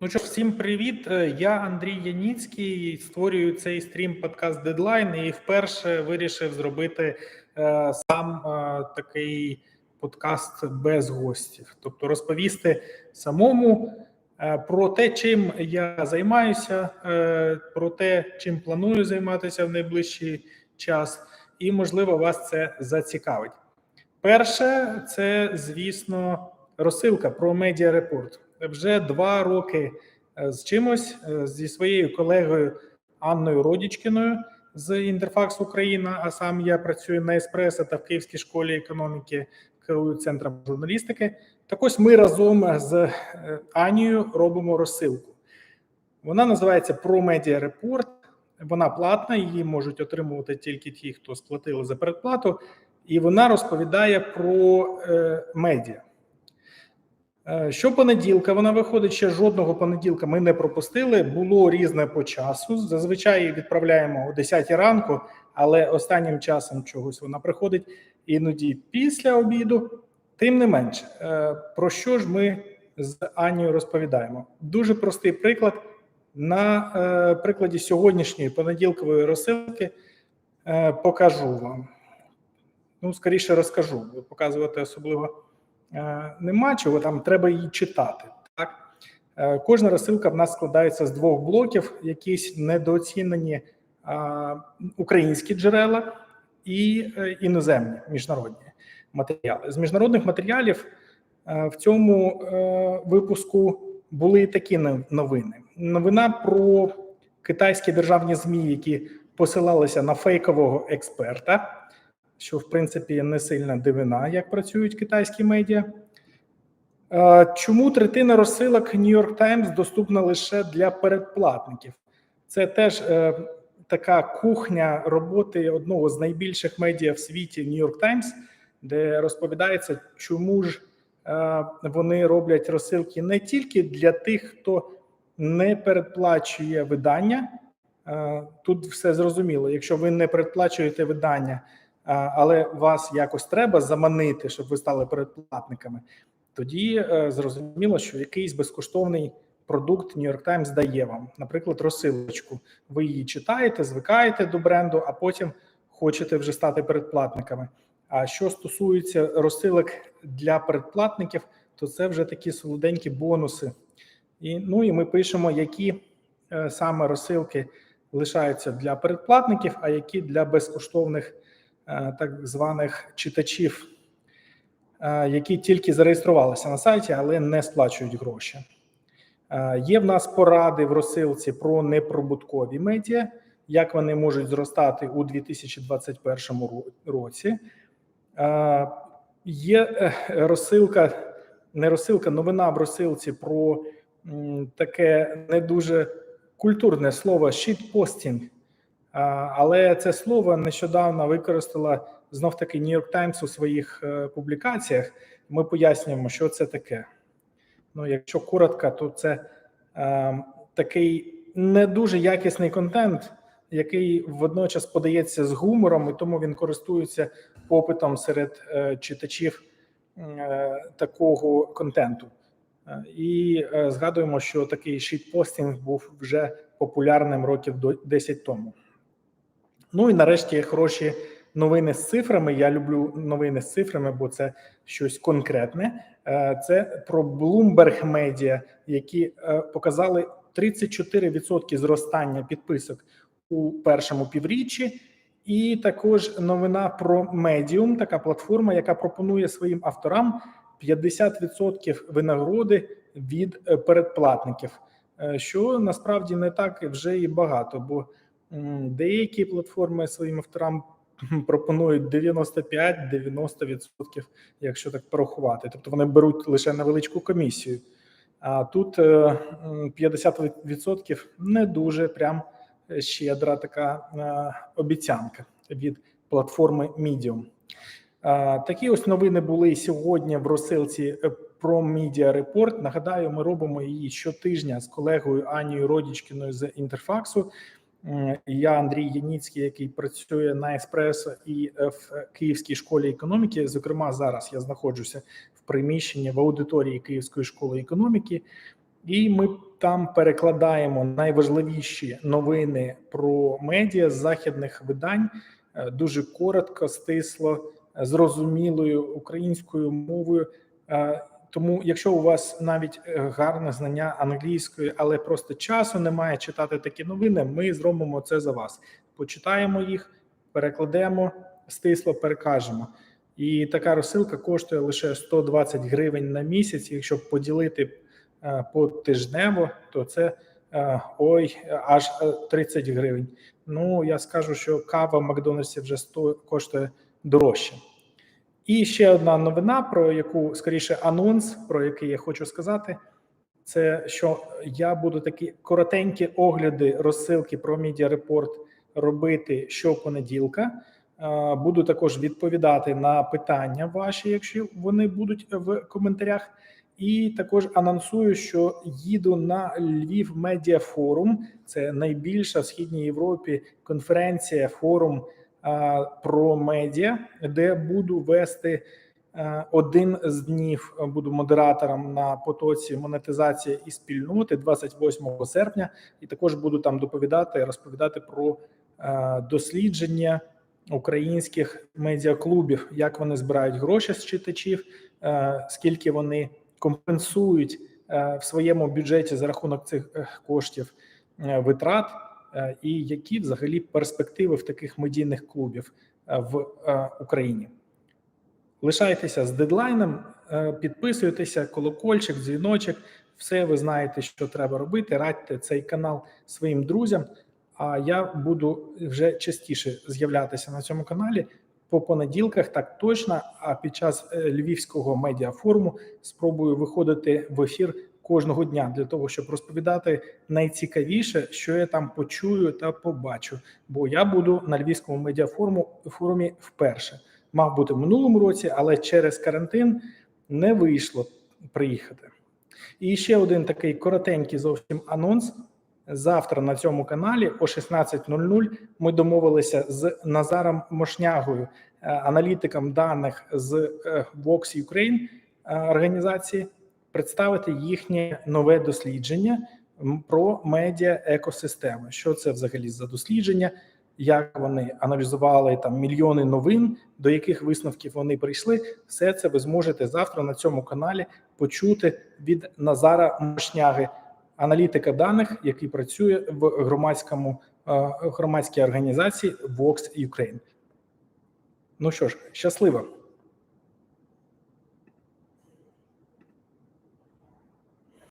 Ну що всім привіт. Е, Я Андрій Яніцький, створюю цей стрім подкаст Дедлайн і вперше вирішив зробити е, сам е, такий подкаст без гостів, тобто розповісти самому е, про те, чим я займаюся, е, про те, чим планую займатися в найближчий час, і можливо вас це зацікавить. Перше, це звісно розсилка про медіа репорт. Вже два роки е, з чимось е, зі своєю колегою Анною Родічкіною з Інтерфакс Україна. А сам я працюю на Еспресо та в Київській школі економіки, керую центром журналістики. Так ось ми разом з е, Анією робимо розсилку. Вона називається Про Медіа Репорт. Вона платна, її можуть отримувати тільки ті, хто сплатили за передплату, і вона розповідає про е, медіа. Е, Щопонеділка вона виходить ще жодного понеділка. Ми не пропустили. Було різне по часу. Зазвичай відправляємо о 10 ранку, але останнім часом чогось вона приходить іноді після обіду. Тим не менше, е, про що ж ми з Анією розповідаємо? Дуже простий приклад. На е, прикладі сьогоднішньої понеділкової розсилки покажу вам. Ну, скоріше розкажу, показувати особливо нема чого, там треба її читати. Так? Е, Кожна розсилка в нас складається з двох блоків, якісь недооцінені е, українські джерела і е, іноземні міжнародні матеріали. З міжнародних матеріалів е, в цьому е, випуску були такі новини. Новина про китайські державні ЗМІ, які посилалися на фейкового експерта що в принципі не сильна дивина, як працюють китайські медіа. Е, Чому третина розсилок New York Times доступна лише для передплатників? Це теж е, така кухня роботи одного з найбільших медіа в світі New York Times, де розповідається, чому ж е, вони роблять розсилки не тільки для тих, хто не передплачує видання. Е, Тут все зрозуміло. Якщо ви не передплачуєте видання, але вас якось треба заманити, щоб ви стали передплатниками. Тоді е, зрозуміло, що якийсь безкоштовний продукт New York Times дає вам, наприклад, розсилочку. Ви її читаєте, звикаєте до бренду, а потім хочете вже стати передплатниками. А що стосується розсилок для передплатників, то це вже такі солоденькі бонуси. І ну і ми пишемо, які е, саме розсилки лишаються для передплатників, а які для безкоштовних так званих читачів, е, які тільки зареєструвалися на сайті, але не сплачують гроші. Е, Є в нас поради в розсилці про неприбуткові медіа, як вони можуть зростати у 2021 році. Е, Є е, розсилка, не розсилка, новина в розсилці про таке не дуже культурне слово «щитпостінг». Але це слово нещодавно використала знов таки York Times у своїх е, публікаціях. Ми пояснюємо, що це таке. Ну, якщо коротко, то це е, такий не дуже якісний контент, який водночас подається з гумором, і тому він користується попитом серед е, читачів е, такого контенту. Е, І е, згадуємо, що такий шітпостінг був вже популярним років до 10 тому. Ну і нарешті хороші новини з цифрами. Я люблю новини з цифрами, бо це щось конкретне. Е, Це про Bloomberg Media, які е, показали 34% зростання підписок у першому півріччі. І також новина про Medium, така платформа, яка пропонує своїм авторам 50% винагороди від е, передплатників, що насправді не так вже і багато, бо деякі платформи своїм авторам пропонують 95-90%, якщо так порахувати. Тобто вони беруть лише невеличку комісію. А тут е, 50% не дуже прям щедра така е, обіцянка від платформи Medium. Е, Такі ось новини були сьогодні в розсилці е, про Media Report. Нагадаю, ми робимо її щотижня з колегою Анією Родічкіною з Інтерфаксу. Я Андрій Яніцький, який працює на Еспресо і е, в Київській школі економіки. Зокрема, зараз я знаходжуся в приміщенні в аудиторії Київської школи економіки. і ми там перекладаємо найважливіші новини про медіа з західних видань е, дуже коротко, стисло, е, зрозумілою українською мовою. Тому, якщо у вас навіть е, гарне знання англійської, але просто часу немає читати такі новини, ми зробимо це за вас. Почитаємо їх, перекладемо, стисло перекажемо. І така розсилка коштує лише 120 гривень на місяць. Якщо поділити е, по тижнево, то це е, ой, аж е, 30 гривень. Ну я скажу, що кава в Макдональдсі вже 100 коштує дорожче. І ще одна новина, про яку скоріше анонс, про який я хочу сказати, це що я буду такі коротенькі огляди розсилки про Report робити щопонеділка. Е, Буду також відповідати на питання ваші, якщо вони будуть в коментарях. І також анонсую, що їду на Львів Медіа Форум. Це найбільша в східній Європі конференція, форум про медіа, де буду вести е, один з днів. е, Буду модератором на потоці монетизації і спільноти 28 серпня. І також буду там доповідати, розповідати про е, дослідження українських медіаклубів, як вони збирають гроші з читачів, е, скільки вони компенсують е, в своєму бюджеті за рахунок цих е, коштів е, витрат, е, і які взагалі перспективи в таких медійних клубів е, в е, Україні. Лишайтеся з дедлайном, е, підписуйтеся, колокольчик, дзвіночок. Все ви знаєте, що треба робити. Радьте цей канал своїм друзям. А я буду вже частіше з'являтися на цьому каналі по понеділках, так точно. А під час е, львівського медіафоруму спробую виходити в ефір кожного дня для того, щоб розповідати найцікавіше, що я там почую та побачу. Бо я буду на львівському медіафоруму форумі вперше. Мав бути в минулому році, але через карантин не вийшло приїхати. І ще один такий коротенький зовсім анонс. Завтра на цьому каналі о 16.00 ми домовилися з Назаром Мошнягою, е, аналітиком даних з е, Vox Ukraine е, організації, представити їхнє нове дослідження про медіа екосистеми. Що це взагалі за дослідження? Як вони аналізували там мільйони новин, до яких висновків вони прийшли? Все це ви зможете завтра на цьому каналі почути від Назара Мошняги аналітика даних, який працює в громадському е, громадській організації Vox Ukraine. Ну що ж, щасливо.